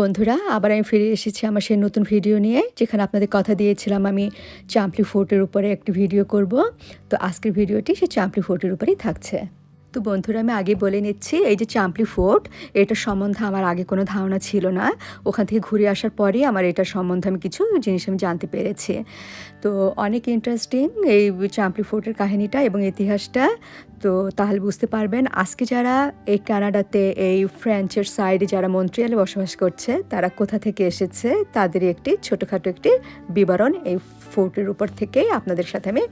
বন্ধুরা, আবার আমি ফিরে এসেছি আমার সেই নতুন ভিডিও নিয়ে, যেখানে আপনাদের কথা দিয়েছিলাম আমি চাম্পলি ফোর্টের উপরে একটি ভিডিও করব। তো আজকের ভিডিওটি সেই চাম্পলি ফোর্টের উপরেই থাকছে। তো বন্ধুরা, আমি আগে বলে নিচ্ছি, এই যে চাম্পলি ফোর্ট এটা সম্বন্ধে আমার আগে কোনো ধারণা ছিল না। ওখান থেকে ঘুরে আসার পরেই আমার এটার সম্বন্ধে আমি কিছু জিনিস আমি জানতে পেরেছি। তো অনেক ইন্টারেস্টিং এই চাম্পলি ফোর্টের কাহিনীটা এবং ইতিহাসটা। তো তাহলে বুঝতে পারবেন, আজকে যারা এই কানাডাতে, এই ফ্রেঞ্চের সাইডে যারা মন্ট্রিয়ালে বসবাস করছে, তারা কোথা থেকে এসেছে তাদেরই একটি ছোটোখাটো একটি বিবরণ এই ফোর্টের উপর থেকেই আপনাদের সাথে আমি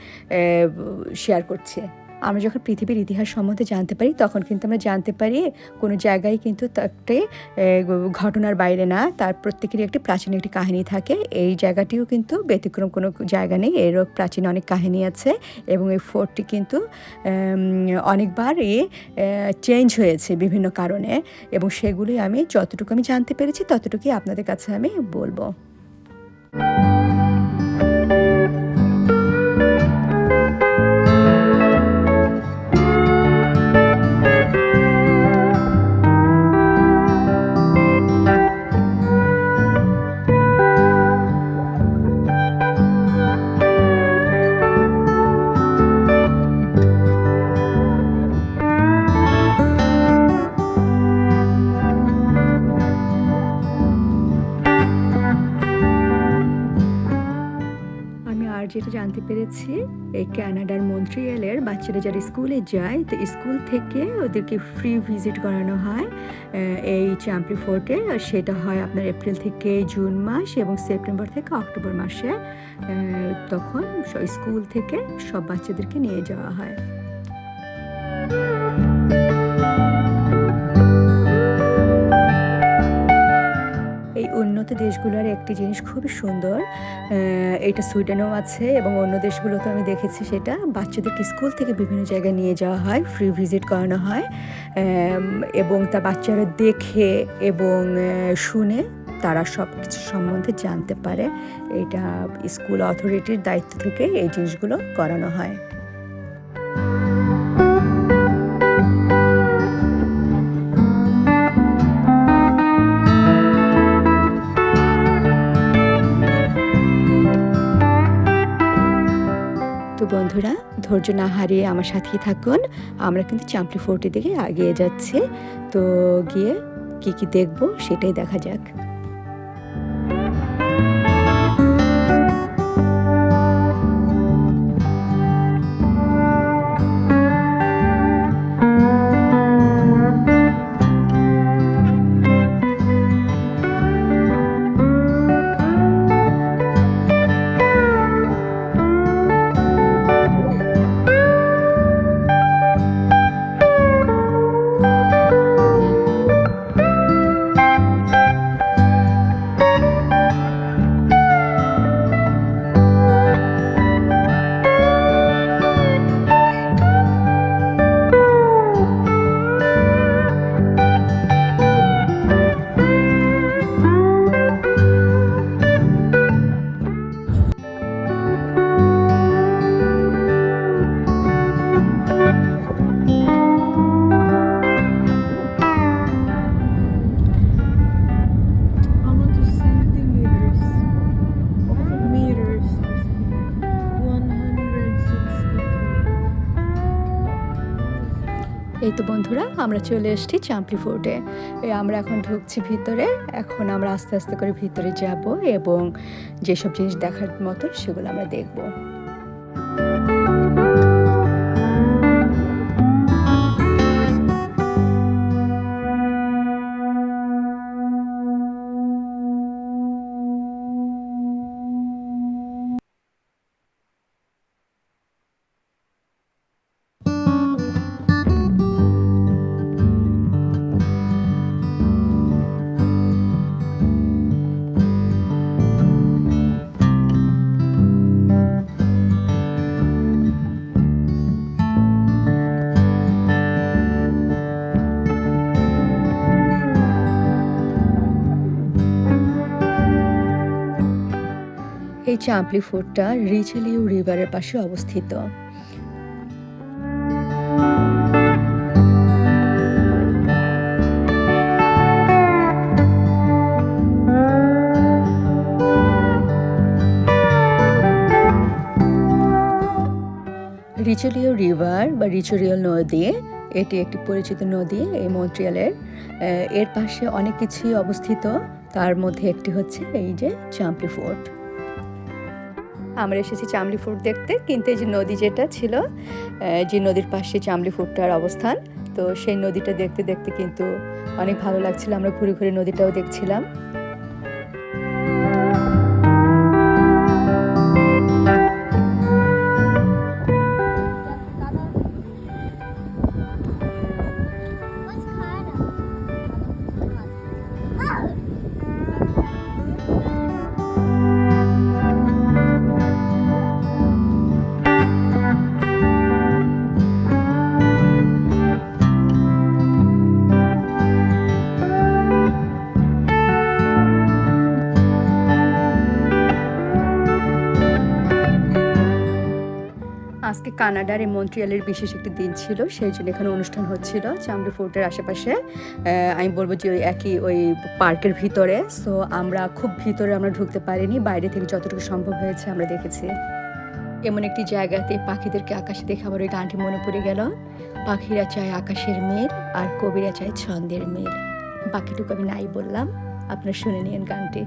শেয়ার করছি। আমরা যখন পৃথিবীর ইতিহাস সম্বন্ধে জানতে পারি, তখন কিন্তু আমরা জানতে পারি কোনো জায়গায় কিন্তু একটি ঘটনার বাইরে না, তার প্রত্যেকেরই একটি প্রাচীন একটি কাহিনী থাকে। এই জায়গাটিও কিন্তু ব্যতিক্রম কোনো জায়গা নেই। এরও প্রাচীন অনেক কাহিনী আছে এবং এই ফোর্টটি কিন্তু অনেকবারই চেঞ্জ হয়েছে বিভিন্ন কারণে এবং সেগুলি আমি যতটুকু আমি জানতে পেরেছি, ততটুকুই আপনাদের কাছে আমি বলব। যেটা পেরেছি এই ক্যানাডার মন্ট্রিয়ালের বাচ্চারা যারা স্কুলে যায়, তো স্কুল থেকে ওদেরকে ফ্রি ভিজিট করানো হয় এই চ্যাম্পি ফোর্টে আর সেটা হয় আপনার এপ্রিল থেকে জুন মাস এবং সেপ্টেম্বর থেকে অক্টোবর মাসে তখন স্কুল থেকে সব বাচ্চাদেরকে নিয়ে যাওয়া হয়। উন্নত দেশগুলোর একটি জিনিস খুবই সুন্দর এটা সুইডেনেও আছে এবং অন্য দেশগুলোতে আমি দেখেছি সেটা। বাচ্চাদেরকে স্কুল থেকে বিভিন্ন জায়গায় নিয়ে যাওয়া হয় ফ্রি ভিজিট করানো হয় এবং তা বাচ্চারা দেখে এবং শুনে তারা সব কিছু সম্বন্ধে জানতে পারে। এটা স্কুল অথরিটির দায়িত্ব থেকে এই জিনিসগুলো করানো হয়। তো বন্ধুরা, ধৈর্য না হারিয়ে আমার সাথেই থাকুন। আমরা কিন্তু চাম্পলি ফোর্টের দিকে আগিয়ে যাচ্ছি। তো গিয়ে কি কি দেখব সেটাই দেখা যাক। এই তো বন্ধুরা, আমরা চলে এসেছি চাম্পলি ফোর্টে আমরা এখন ঢুকছি ভিতরে, এখন আমরা আস্তে আস্তে করে ভিতরে যাব এবং যেসব জিনিস দেখার মতো সেগুলো আমরা দেখব। এই চাম্পলি ফোর্টটা রিচেলিউ রিভারের পাশে অবস্থিত। রিচেলিউ রিভার বা রিচোরিয়াল নদী, এটি একটি পরিচিত নদী এই মন্ট্রিয়ালের। এর পাশে অনেক কিছুই অবস্থিত, তার মধ্যে একটি হচ্ছে এই যে চাম্পলি ফোর্ট আমরা এসেছি চামলি ফুট দেখতে, কিন্তু এই যে নদী যেটা ছিল যে নদীর পাশে চামলি ফুটটার অবস্থান, তো সেই নদীটা দেখতে দেখতে কিন্তু অনেক ভালো লাগছিল। আমরা ঘুরে ঘুরে নদীটাও দেখছিলাম। আজকে কানাডার এই মন্ট্রিয়ালের বিশেষ একটি দিন ছিল, সেই জন্য এখানে অনুষ্ঠান হচ্ছিল চামড়ি ফোর্টের আশেপাশে। আমি বলব যে ওই একই ওই পার্কের ভিতরে। সো আমরা খুব ভিতরে আমরা ঢুকতে পারিনি, বাইরে থেকে যতটুকু সম্ভব হয়েছে আমরা দেখেছি। এমন একটি জায়গাতে পাখিদেরকে আকাশে দেখে আমার ওই গানটি মনে পড়ে গেল। পাখিরা চায় আকাশের মেঘ আর কবিরা চায় ছন্দের মেঘ। বাকিটুকু আমি নাই বললাম, আপনারা শুনে নিন গানটি।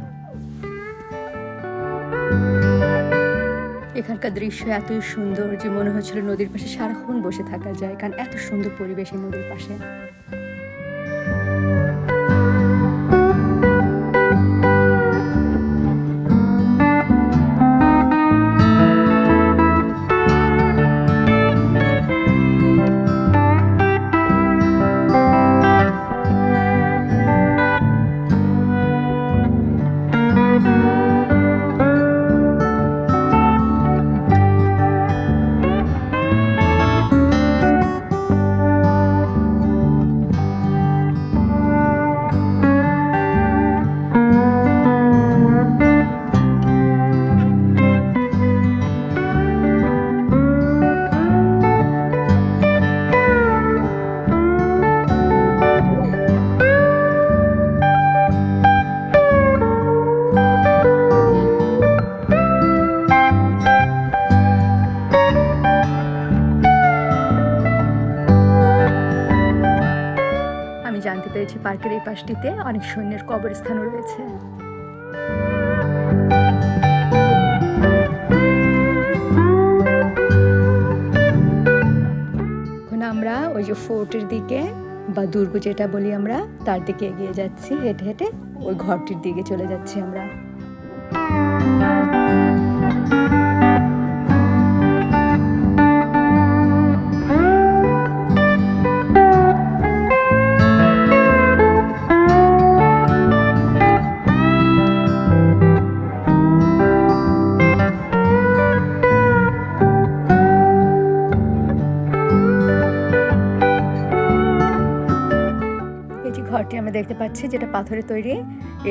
এখানকার দৃশ্য এতই সুন্দর যে মনে হচ্ছিল নদীর পাশে সারাক্ষণ বসে থাকা যায়, কারণ এত সুন্দর পরিবেশ এই নদীর পাশে। পার্কের এই পাশটিতে অনেক সৈন্যের কবরস্থানও রয়েছে। এখন আমরা ওই যে ফোর্টের দিকে বা দুর্গ যেটা বলি আমরা, তার দিকে এগিয়ে যাচ্ছি। হেঁটে হেঁটে ওই ঘরটির দিকে চলে যাচ্ছি আমরা। ঘরটি আমরা দেখতে পাচ্ছি যেটা পাথরের তৈরি।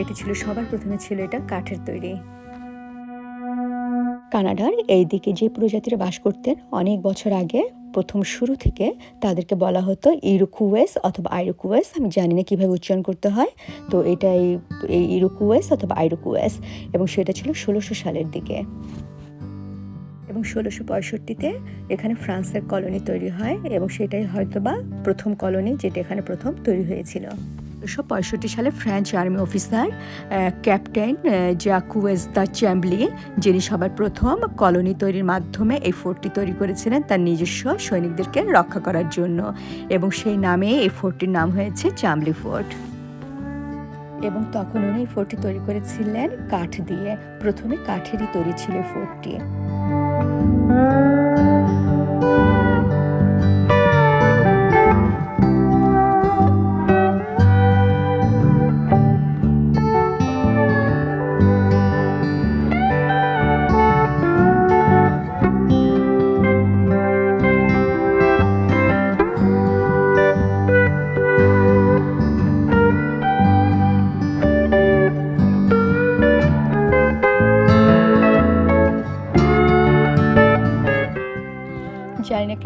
এটি ছিল সবার প্রথমে ছিল এটা কাঠের তৈরি। কানাডার এই দিকে যে প্রজাতিরা বাস করতেন অনেক বছর আগে, প্রথম শুরু থেকে তাদেরকে বলা হতো ইরুকুয়েস অথবা আইরুকুয়েস। আমি জানি না কীভাবে উচ্চারণ করতে হয়। তো এটা এই এই ইরুকুয়েস অথবা আইরুকুয়েস এবং সেটা ছিল ষোলোশো সালের দিকে। এবং ষোলোশো পঁয়ষট্টিতে এখানে ফ্রান্সের কলোনি তৈরি হয় এবং সেটাই হয়তোবা প্রথম কলোনি যেটা এখানে প্রথম তৈরি হয়েছিল। উনিশশো পঁয়ষট্টি সালে French army officer captain Jacques de Chambly, যিনি সবার প্রথম কলোনি তৈরির মাধ্যমে এই ফোর্টটি তৈরি করেছিলেন তার নিজস্ব সৈনিকদেরকে রক্ষা করার জন্য এবং সেই নামে এই ফোর্টটির নাম হয়েছে চাম্বলি ফোর্ট। এবং তখন উনি এই ফোর্টটি তৈরি করেছিলেন কাঠ দিয়ে। প্রথমে কাঠেরই তৈরি ছিল ফোর্টটি।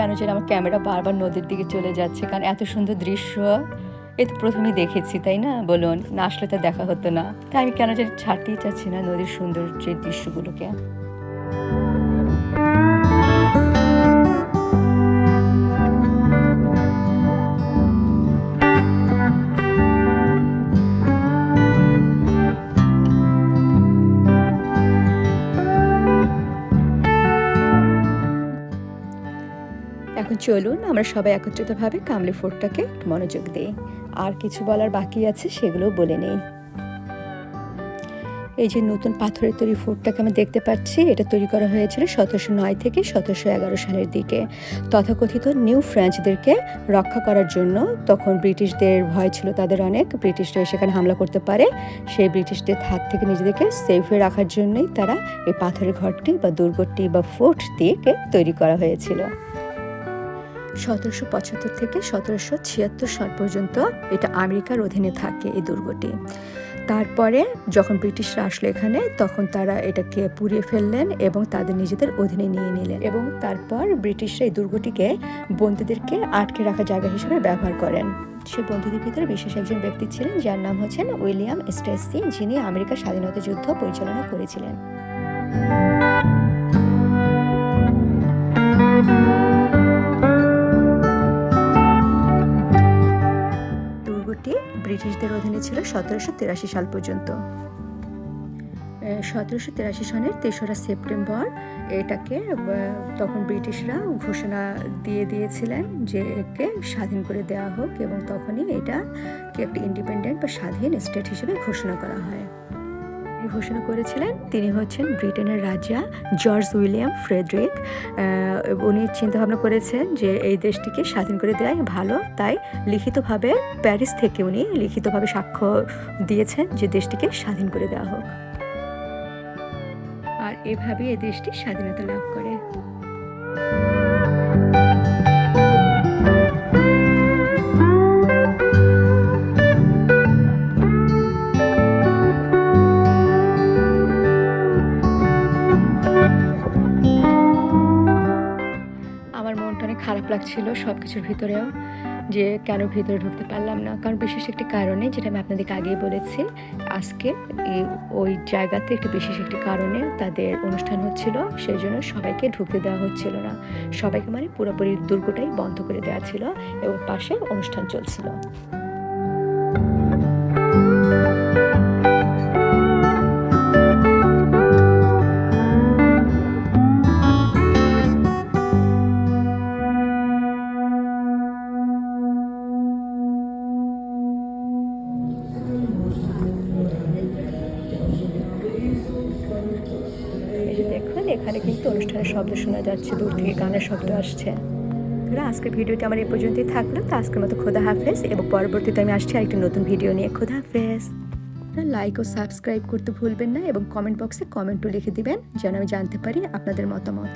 কেন যেন আমার ক্যামেরা বারবার নদীর দিকে চলে যাচ্ছে, কারণ এত সুন্দর দৃশ্য। এ তো প্রথমেই দেখেছি, তাই না? বলুন, না আসলে তো দেখা হতো না। তাই আমি কেন যেন ছাড়তেই চাচ্ছি না নদীর সৌন্দর্যের দৃশ্যগুলোকে। চলুন, আমরা সবাই একত্রিতভাবে কামলি ফোর্টটাকে মনোযোগ দিই। আর কিছু বলার বাকি আছে, সেগুলোও বলে নেই। এই যে নতুন পাথরের তৈরি ফোর্টটাকে আমি দেখতে পাচ্ছি, এটা তৈরি করা হয়েছিল সতেরোশো নয় থেকে সতেরোশো এগারো সালের দিকে। তথাকথিত নিউ ফ্রেঞ্চদেরকে রক্ষা করার জন্য তখন ব্রিটিশদের ভয় ছিল তাদের অনেক। ব্রিটিশরা সেখানে হামলা করতে পারে। সেই ব্রিটিশদের হাত থেকে নিজেদেরকে সেফে রাখার জন্যই তারা এই পাথরের ঘরটি বা দুর্গটি বা ফোর্টটিকে তৈরি করা হয়েছিল। সতেরোশো পঁচাত্তর থেকে সতেরোশো ছিয়াত্তর সাল পর্যন্ত এটা আমেরিকার অধীনে থাকে এই দুর্গটি। তারপরে যখন ব্রিটিশরা আসলো এখানে, তখন তারা এটাকে পুড়িয়ে ফেললেন এবং তাদের নিজেদের অধীনে নিয়ে নিলেন এবং তারপর ব্রিটিশরা এই দুর্গটিকে বন্দীদেরকে আটকে রাখা জায়গা হিসেবে ব্যবহার করেন। সে বন্ধুদের ভিতরে বিশেষ একজন ব্যক্তি ছিলেন, যার নাম হচ্ছেন উইলিয়াম স্টেসি, যিনি আমেরিকার স্বাধীনতা যুদ্ধ পরিচালনা করেছিলেন। ব্রিটিশদের অধীনে ছিল সতেরোশো তিরাশি সাল পর্যন্ত। সতেরোশো তিরাশি সনের তেসরা সেপ্টেম্বর এটাকে তখন ব্রিটিশরা ঘোষণা দিয়ে দিয়েছিলেন যে একে স্বাধীন করে দেওয়া হোক এবং তখনই এটাকে একটি ইন্ডিপেন্ডেন্ট বা স্বাধীন স্টেট হিসেবে ঘোষণা করা হয়। ঘোষণা করেছিলেন, তিনি হচ্ছেন ব্রিটেনের রাজা জর্জ উইলিয়াম ফ্রেডরিক। উনি চিন্তাভাবনা করেছেন যে এই দেশটিকে স্বাধীন করে দেওয়াই ভালো, তাই লিখিতভাবে প্যারিস থেকে উনি লিখিতভাবে সাক্ষ্য দিয়েছেন যে দেশটিকে স্বাধীন করে দেওয়া হোক। আর এভাবে এই দেশটি স্বাধীনতা লাভ করে। লাগছিল সব কিছুর ভিতরেও যে কেন ভিতরে ঢুকতে পারলাম না। কারণ বিশেষ একটি কারণে, যেটা আমি আপনাদেরকে আগেই বলেছি, আজকে এই, ওই জায়গাতে একটি বিশেষ একটি কারণে তাদের অনুষ্ঠান হচ্ছিল সেই জন্য সবাইকে ঢুকতে দেওয়া হচ্ছিল না। সবাইকে মানে পুরোপুরি দুর্গটাই বন্ধ করে দেওয়া ছিল এবং পাশে অনুষ্ঠান চলছিল। এখানে কিন্তু অনুষ্ঠানের শব্দ শোনা যাচ্ছে, দূর থেকে গানের শব্দ আসছে। আজকের ভিডিওটি আমার এই পর্যন্তই থাকল। তো আজকের মতো খোদা হাফেজ এবং পরবর্তীতে আমি আসছি আরেকটি নতুন ভিডিও নিয়ে। খোদা হাফেজ। লাইক ও সাবস্ক্রাইব করতে ভুলবেন না এবং কমেন্ট বক্সে কমেন্টও লিখে দিবেন, যেন আমি জানতে পারি আপনাদের মতামত।